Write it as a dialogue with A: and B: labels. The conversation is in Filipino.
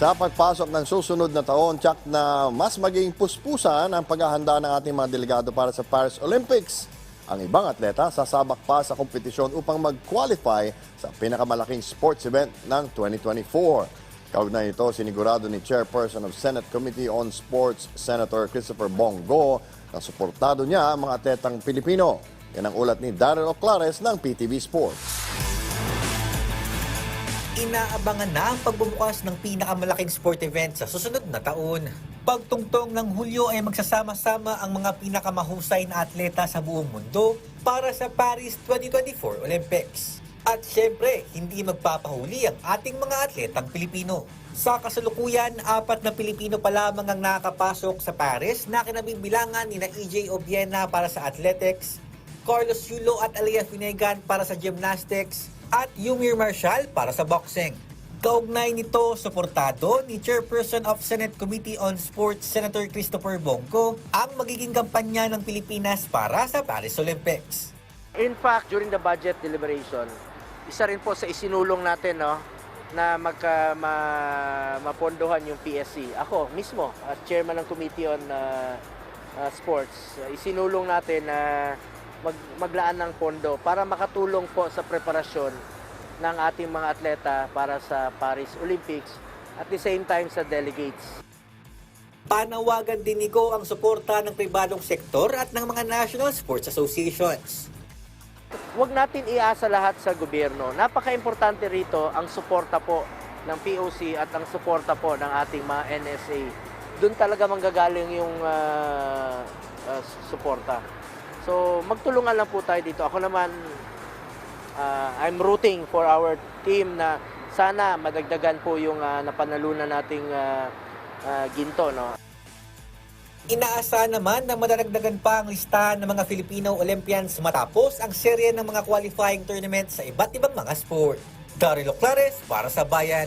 A: Sa pagpasok ng susunod na taon, tsak na mas maging puspusan ang paghahanda ng ating mga delegado para sa Paris Olympics. Ang ibang atleta sasabak pa sa kompetisyon upang mag-qualify sa pinakamalaking sports event ng 2024. Kaugnay ito, sinigurado ni Chairperson of Senate Committee on Sports, Senator Christopher Bongo, na suportado niya ang mga atletang Pilipino. Yan ang ulat ni Darren Oclares ng PTV Sports.
B: Inaabangan na ang pagbubukas ng pinakamalaking sport event sa susunod na taon. Pagtungtong ng Hulyo ay magsasama-sama ang mga pinakamahusay na atleta sa buong mundo para sa Paris 2024 Olympics. At syempre, hindi magpapahuli ang ating mga atletang Pilipino. Sa kasalukuyan, apat na Pilipino pa lamang ang nakakapasok sa Paris na kinabibilangan ni na EJ Obiena para sa athletics, Carlos Yulo at Aliyah Finegan para sa gymnastics at Yumir Marshall para sa boxing. Kaugnay nito, suportado ni Chairperson of Senate Committee on Sports Senator Christopher Bongo ang magiging kampanya ng Pilipinas para sa Paris Olympics.
C: In fact, during the budget deliberation, isa rin po sa isinulong natin no, na magka, ma, mapondohan yung PSC. Ako mismo, as chairman ng Committee on uh, uh, Sports, uh, isinulong natin na mag, maglaan ng pondo para makatulong po sa preparasyon ng ating mga atleta para sa Paris Olympics at the same time sa delegates.
B: Panawagan din ni Go ang suporta ng pribadong sektor at ng mga national sports associations.
C: Huwag natin iasa lahat sa gobyerno. Napaka-importante rito ang suporta po ng POC at ang suporta po ng ating mga NSA. Doon talaga manggagaling yung ah, ah, suporta. So, magtulungan lang po tayo dito. Ako naman, ah, I'm rooting for our team na sana madagdagan po yung ah, napanalunan nating ah, ah, ginto. No?
B: Inaasahan naman na madadagdagan pa ang listahan ng mga Filipino Olympians matapos ang serye ng mga qualifying tournament sa iba't ibang mga sport. Daryl Clares para sa Bayan.